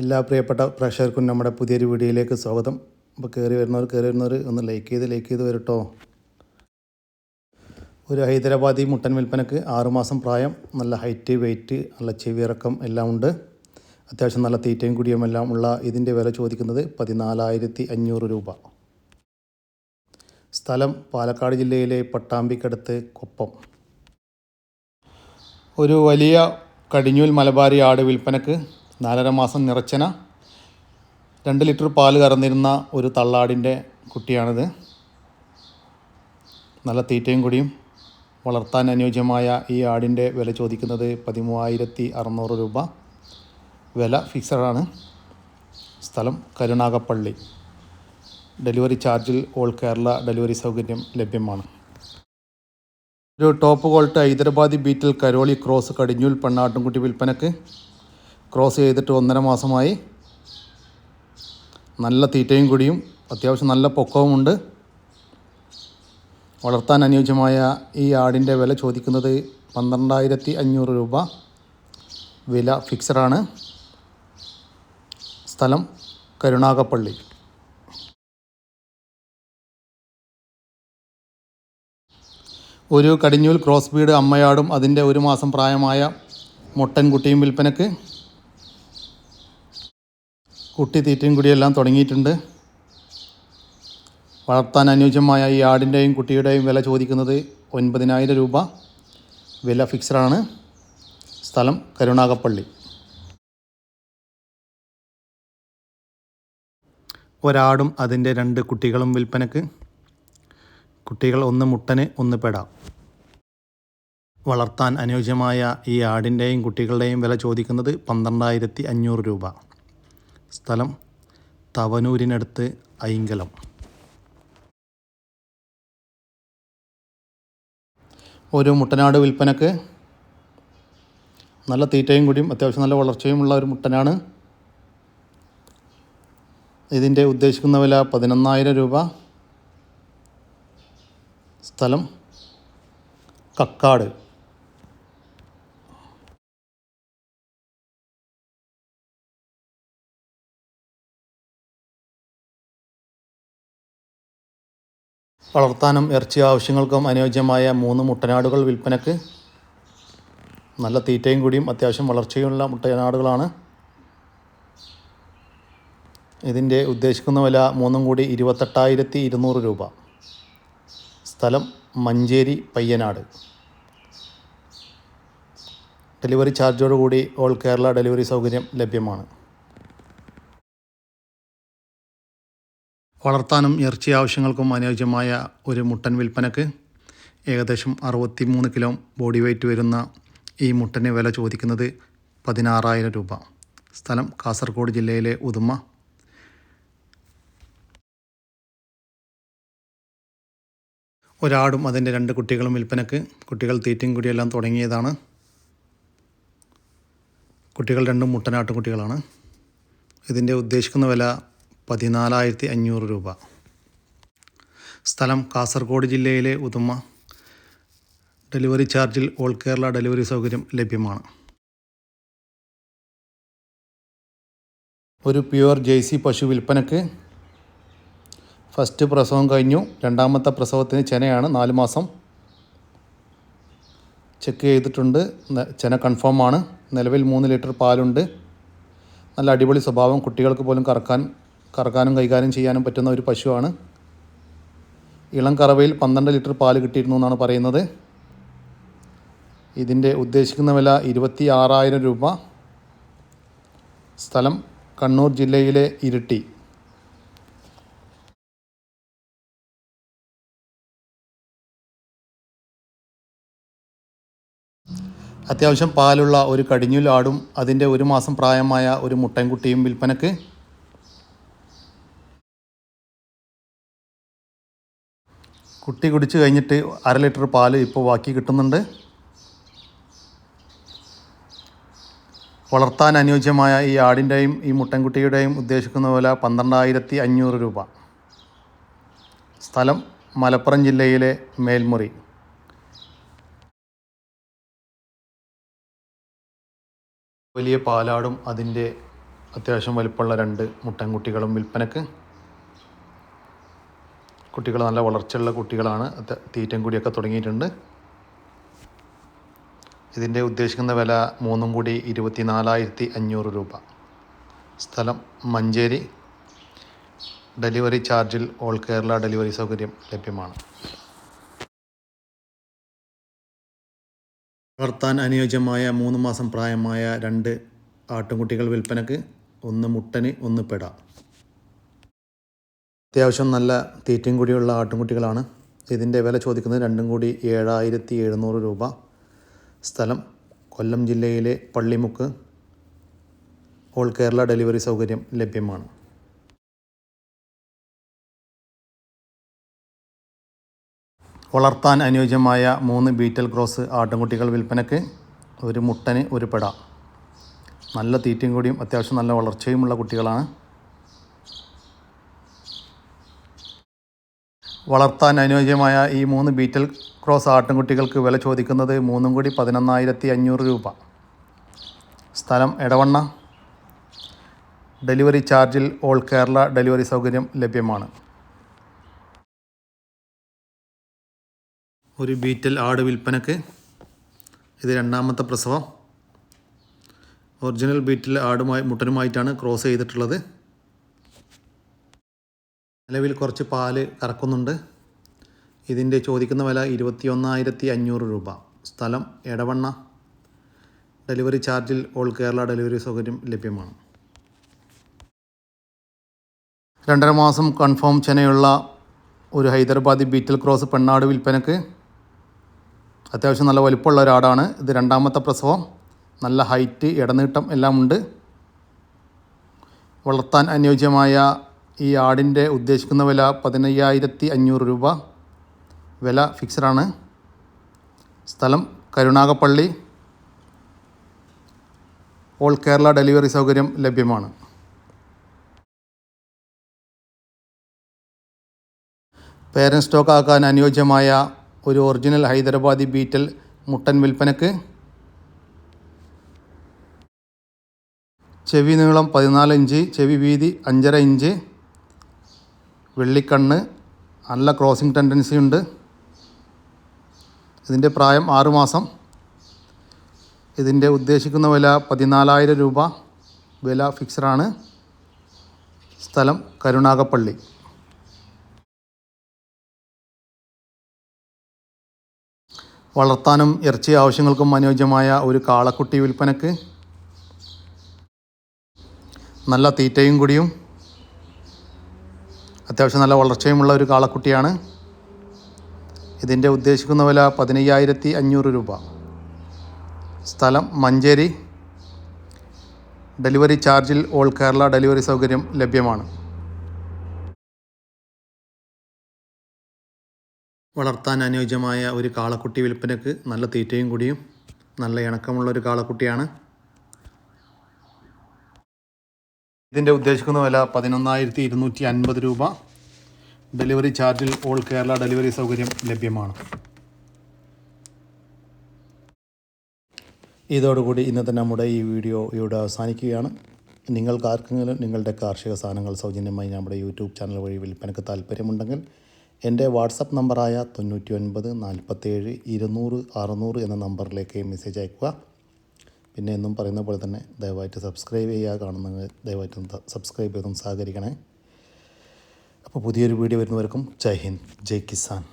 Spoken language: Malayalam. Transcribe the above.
എല്ലാ പ്രിയപ്പെട്ട പ്രേക്ഷകർക്കും നമ്മുടെ പുതിയൊരു വീഡിയോയിലേക്ക് സ്വാഗതം. അപ്പോൾ കയറി വരുന്നവർ കയറി വരുന്നവർ ഒന്ന് ലൈക്ക് ചെയ്ത് ലൈക്ക് ചെയ്ത് വരട്ടോ. ഒരു ഹൈദരാബാദി മുട്ടൻ വിൽപ്പനക്ക് ആറുമാസം പ്രായം നല്ല ഹൈറ്റ് വെയിറ്റ് നല്ല ചെവിയിറക്കം എല്ലാം ഉണ്ട്. അത്യാവശ്യം നല്ല തീറ്റയും കുടിയും എല്ലാം ഉള്ള ഇതിന്റെ വില ചോദിക്കുന്നത് പതിനാലായിരത്തി അഞ്ഞൂറ് രൂപ. സ്ഥലം പാലക്കാട് ജില്ലയിലെ പട്ടാമ്പിക്കടുത്ത് കൊപ്പം. ഒരു വലിയ കടിഞ്ഞൂൽ മലബാരി ആട് വിൽപ്പനക്ക് നാലര മാസം നിറച്ചന രണ്ട് ലിറ്റർ പാൽ കറന്നിരുന്ന ഒരു തള്ളാടിന്റെ കുട്ടിയാണിത്. നല്ല തീറ്റയും കൂടിയും വളർത്താൻ അനുയോജ്യമായ ഈ ആടിന്റെ വില ചോദിക്കുന്നത് പതിമൂവായിരത്തി അറുന്നൂറ് രൂപ. വില ഫിക്സഡാണ്. സ്ഥലം കരുണാകപ്പള്ളി ഡെലിവറി ചാർജിൽ ഓൾ കേരള ഡെലിവറി സൗകര്യം ലഭ്യമാണ്. ഒരു top quality Hyderabadi Beetal Karauli cross കടിഞ്ഞൂൽ പെണ്ണാട്ടുംകുട്ടി വിൽപ്പനക്ക് ക്രോസ് ചെയ്തിട്ട് ഒന്നര മാസമായി നല്ല തീറ്റയും കൂടിയും അത്യാവശ്യം നല്ല പൊക്കവുമുണ്ട്. വളർത്താൻ അനുയോജ്യമായ ഈ ആടിന്റെ വില ചോദിക്കുന്നത് പന്ത്രണ്ടായിരത്തി അഞ്ഞൂറ് രൂപ. വില ഫിക്സഡാണ്. സ്ഥലം കരുണാകപ്പള്ളി ഒരു കടിഞ്ഞൂൽ ക്രോസ് ബീഡ് അമ്മയാടും അതിന്റെ ഒരു മാസം പ്രായമായ മുട്ടൻകുട്ടിയും വിൽപ്പനക്ക്. കുട്ടി തീറ്റയും കുടിയെല്ലാം തുടങ്ങിയിട്ടുണ്ട്. വളർത്താൻ അനുയോജ്യമായ ഈ ആടിന്റെയും കുട്ടിയുടെയും വില ചോദിക്കുന്നത് ഒൻപതിനായിരം രൂപ. വില ഫിക്സഡാണ്. സ്ഥലം കരുണാകപ്പള്ളി. ഒരാടും അതിന്റെ രണ്ട് കുട്ടികളും വിൽപ്പനക്ക്. കുട്ടികൾ ഒന്ന് മുട്ടന് ഒന്ന് പെട. വളർത്താൻ അനുയോജ്യമായ ഈ ആടിന്റെയും കുട്ടികളുടെയും വില ചോദിക്കുന്നത് പന്ത്രണ്ടായിരത്തി അഞ്ഞൂറ് രൂപ. സ്ഥലം തവനൂരിനടുത്ത് ഐങ്കലം ഒരു മുട്ടനാട് വിൽപ്പനക്ക് നല്ല തീറ്റയും കൂടിയും അത്യാവശ്യം നല്ല വളർച്ചയുമുള്ള ഒരു മുട്ടനാണ്. ഇതിന്റെ ഉദ്ദേശിക്കുന്ന വില പതിനൊന്നായിരം രൂപ. സ്ഥലം കക്കാട്. വളർത്താനും ഇറച്ചി ആവശ്യങ്ങൾക്കും അനുയോജ്യമായ മൂന്ന് മുട്ടനാടുകൾ വിൽപ്പനക്ക് നല്ല തീറ്റയും കൂടിയും അത്യാവശ്യം വളർച്ചയുള്ള മുട്ടനാടുകളാണ്. ഇതിന്റെ ഉദ്ദേശിക്കുന്ന വില മൂന്നും കൂടി ഇരുപത്തെട്ടായിരത്തി ഇരുന്നൂറ് രൂപ. സ്ഥലം മഞ്ചേരി പയ്യനാട്. ഡെലിവറി ചാർജോടുകൂടി ഓൾ കേരള ഡെലിവറി സൗകര്യം ലഭ്യമാണ്. വളർത്താനും ഇറച്ചി ആവശ്യങ്ങൾക്കും അനുയോജ്യമായ ഒരു മുട്ടൻ വിൽപ്പനക്ക് ഏകദേശം അറുപത്തി മൂന്ന് കിലോ ബോഡി വെയ്റ്റ് വരുന്ന ഈ മുട്ടന് വില ചോദിക്കുന്നത് പതിനാറായിരം രൂപ. സ്ഥലം കാസർഗോഡ് ജില്ലയിലെ ഉദുമ. ഒരാടും അതിന്റെ രണ്ട് കുട്ടികളും വിൽപ്പനക്ക്. കുട്ടികൾ തീറ്റയും കുടിയെല്ലാം തുടങ്ങിയതാണ്. കുട്ടികൾ രണ്ടും മുട്ടനാട്ടും കുട്ടികളാണ്. ഇതിന്റെ ഉദ്ദേശിക്കുന്ന വില പതിനാലായിരത്തി അഞ്ഞൂറ് രൂപ. സ്ഥലം കാസർഗോഡ് ജില്ലയിലെ ഉദുമ. ഡെലിവറി ചാർജിൽ ഓൾ കേരള ഡെലിവറി സൗകര്യം ലഭ്യമാണ്. ഒരു പ്യുവർ ജേഴ്സി പശു വിൽപ്പനക്ക് ഫസ്റ്റ് പ്രസവം കഴിഞ്ഞു. രണ്ടാമത്തെ പ്രസവത്തിന് ചെനയാണ് നാല് മാസം. ചെക്ക് ചെയ്തിട്ടുണ്ട്. ചെന കൺഫേം ആണ്. നിലവിൽ മൂന്ന് ലിറ്റർ പാലുണ്ട്. നല്ല അടിപൊളി സ്വഭാവം കുട്ടികൾക്ക് പോലും കറക്കാൻ കറക്കാനും കൈകാര്യം ചെയ്യാനും പറ്റുന്ന ഒരു പശുവാണ്. ഇളം കറവയിൽ പന്ത്രണ്ട് ലിറ്റർ പാൽ കിട്ടിയിരുന്നു എന്നാണ് പറയുന്നത്. ഇതിന്റെ ഉദ്ദേശിക്കുന്ന വില ഇരുപത്തി ആറായിരം രൂപ. സ്ഥലം കണ്ണൂർ ജില്ലയിലെ ഇരിട്ടി. അത്യാവശ്യം പാലുള്ള ഒരു കടിഞ്ഞൂൽ ആടും അതിന്റെ ഒരു മാസം പ്രായമായ ഒരു മുട്ടൻകുട്ടിയും വിൽപ്പനക്ക് കുട്ടി കുടിച്ച് കഴിഞ്ഞിട്ട് അര ലിറ്റർ പാൽ ഇപ്പോൾ ബാക്കി കിട്ടുന്നുണ്ട്. വളർത്താൻ അനുയോജ്യമായ ഈ ആടിന്റെയും ഈ മുട്ടൻകുട്ടിയുടെയും ഉദ്ദേശിക്കുന്ന പോലെ പന്ത്രണ്ടായിരത്തി അഞ്ഞൂറ് രൂപ. സ്ഥലം മലപ്പുറം ജില്ലയിലെ മേൽമുറി. വലിയ പാലാടും അതിന്റെ അത്യാവശ്യം വലിപ്പമുള്ള രണ്ട് മുട്ടൻകുട്ടികളും വിൽപ്പനക്ക്. കുട്ടികൾ നല്ല വളർച്ചയുള്ള കുട്ടികളാണ്. തീറ്റം കൂടിയൊക്കെ തുടങ്ങിയിട്ടുണ്ട്. ഇതിന്റെ ഉദ്ദേശിക്കുന്ന വില മൂന്നും കൂടി ഇരുപത്തി നാലായിരത്തി അഞ്ഞൂറ് രൂപ. സ്ഥലം മഞ്ചേരി. ഡെലിവറി ചാർജിൽ ഓൾ കേരള ഡെലിവറി സൗകര്യം ലഭ്യമാണ്. വളർത്താൻ അനുയോജ്യമായ മൂന്ന് മാസം പ്രായമായ രണ്ട് ആട്ടുംകുട്ടികൾ വിൽപ്പനക്ക് ഒന്ന് മുട്ടന് ഒന്ന് പെട. അത്യാവശ്യം നല്ല തീറ്റയും കൂടിയുള്ള ആട്ടുംകുട്ടികളാണ്. ഇതിന്റെ വില ചോദിക്കുന്നത് രണ്ടും കൂടി ഏഴായിരത്തി എഴുന്നൂറ് രൂപ. സ്ഥലം കൊല്ലം ജില്ലയിലെ പള്ളിമുക്ക്. ഓൾ കേരള ഡെലിവറി സൗകര്യം ലഭ്യമാണ്. വളർത്താൻ അനുയോജ്യമായ മൂന്ന് ബീറ്റൽ ക്രോസ് ആട്ടുംകുട്ടികൾ വിൽപ്പനയ്ക്ക് ഒരു മുട്ടന് ഒരു പെട. നല്ല തീറ്റയും കൂടിയും അത്യാവശ്യം നല്ല വളർച്ചയുമുള്ള കുട്ടികളാണ്. വളർത്താൻ അനുയോജ്യമായ ഈ മൂന്ന് ബീറ്റൽ ക്രോസ് ആട്ടിൻകുട്ടികൾക്ക് വില ചോദിക്കുന്നത് മൂന്നും കൂടി പതിനൊന്നായിരത്തി അഞ്ഞൂറ് രൂപ. സ്ഥലം എടവണ്ണ. ഡെലിവറി ചാർജിൽ ഓൾ കേരള ഡെലിവറി സൗകര്യം ലഭ്യമാണ്. ഒരു ബീറ്റൽ ആട് വിൽപ്പനക്ക്. ഇത് രണ്ടാമത്തെ പ്രസവം. ഒറിജിനൽ ബീറ്റിൽ ആടുമായി മുട്ടനുമായിട്ടാണ് ക്രോസ് ചെയ്തിട്ടുള്ളത്. നിലവിൽ കുറച്ച് പാൽ കറക്കുന്നുണ്ട്. ഇതിന്റെ ചോദിക്കുന്ന വില ഇരുപത്തി ഒന്നായിരത്തി അഞ്ഞൂറ് രൂപ. സ്ഥലം എടവണ്ണ. ഡെലിവറി ചാർജിൽ ഓൾ കേരള ഡെലിവറി സൗകര്യം ലഭ്യമാണ്. രണ്ടര മാസം കൺഫേം ചെനയുള്ള ഒരു ഹൈദരാബാദി ബീറ്റിൽ ക്രോസ് പെണ്ണാട് വിൽപ്പനക്ക് അത്യാവശ്യം നല്ല വലിപ്പമുള്ള ഒരാടാണ്. ഇത് രണ്ടാമത്തെ പ്രസവം. നല്ല ഹൈറ്റ് ഇടനീട്ടം എല്ലാം ഉണ്ട് വളർത്താൻ അനുയോജ്യമായ ഈ ആടിന്റെ ഉദ്ദേശിക്കുന്ന വില പതിനയ്യായിരത്തി അഞ്ഞൂറ് രൂപ. വില ഫിക്സഡാണ്. സ്ഥലം കരുണാകപ്പള്ളി ഓൾ കേരള ഡെലിവറി സൗകര്യം ലഭ്യമാണ്. പേരൻ സ്റ്റോക്ക് ആക്കാൻ അനുയോജ്യമായ ഒരു ഒറിജിനൽ ഹൈദരാബാദി ബീറ്റൽ മുട്ടൻ വിൽപ്പനക്ക് ചെവി നീളം പതിനാല് ഇഞ്ച് ചെവി വീതി അഞ്ചര ഇഞ്ച് വെള്ളിക്കണ്ണ് നല്ല ക്രോസിംഗ് ടെൻഡൻസി ഉണ്ട്. ഇതിന്റെ പ്രായം ആറുമാസം ഇതിന്റെ ഉദ്ദേശിക്കുന്ന വില പതിനാലായിരം രൂപ. വില ഫിക്സഡാണ് സ്ഥലം കരുണാകപ്പള്ളി വളർത്താനും ഇറച്ചി ആവശ്യങ്ങൾക്കും അനുയോജ്യമായ ഒരു കാളക്കുട്ടി വിൽപ്പനക്ക്. നല്ല തീറ്റയും കൂടിയും. അത്യാവശ്യം നല്ല വളർച്ചയുമുള്ള ഒരു കാളക്കുട്ടിയാണ്. ഇതിന്റെ ഉദ്ദേശിക്കുന്ന വില പതിനയ്യായിരത്തി അഞ്ഞൂറ് രൂപ. സ്ഥലം മഞ്ചേരി. ഡെലിവറി ചാർജിൽ ഓൾ കേരള ഡെലിവറി സൗകര്യം ലഭ്യമാണ്. വളർത്താൻ അനുയോജ്യമായ ഒരു കാളക്കുട്ടി വിൽപ്പനക്ക് നല്ല തീറ്റയും കൂടിയും നല്ല ഇണക്കമുള്ള ഒരു കാളക്കുട്ടിയാണ്. ഇതിന്റെ ഉദ്ദേശിക്കുന്ന വില പതിനൊന്നായിരത്തി ഇരുന്നൂറ്റി അൻപത് രൂപ. ഡെലിവറി ചാർജിൽ ഓൾ കേരള ഡെലിവറി സൗകര്യം ലഭ്യമാണ്. ഇതോടുകൂടി ഇന്നത്തെ നമ്മുടെ ഈ വീഡിയോ ഇവിടെ അവസാനിക്കുകയാണ്. നിങ്ങൾക്ക് ആർക്കെങ്കിലും നിങ്ങളുടെ കാർഷിക സാധനങ്ങൾ സൗജന്യമായി നമ്മുടെ യൂട്യൂബ് ചാനൽ വഴി വിൽപ്പനക്ക് താല്പര്യമുണ്ടെങ്കിൽ എന്റെ വാട്സപ്പ് നമ്പറായ തൊണ്ണൂറ്റി ഒൻപത് നാൽപ്പത്തേഴ് ഇരുന്നൂറ് അറുന്നൂറ് എന്ന നമ്പറിലേക്ക് മെസ്സേജ് അയക്കുക പിന്നെ എന്നും പറയുന്ന പോലെ തന്നെ ദയവായിട്ട് സബ്സ്ക്രൈബ് ചെയ്യുക കാണുന്നവർ ദയവായിട്ട് സബ്സ്ക്രൈബ് ചെയ്തും സഹകരിക്കണേ. അപ്പോൾ പുതിയൊരു വീഡിയോ വരുന്നവർക്കും ജയ് ഹിന്ദ് ജയ് കിസാൻ.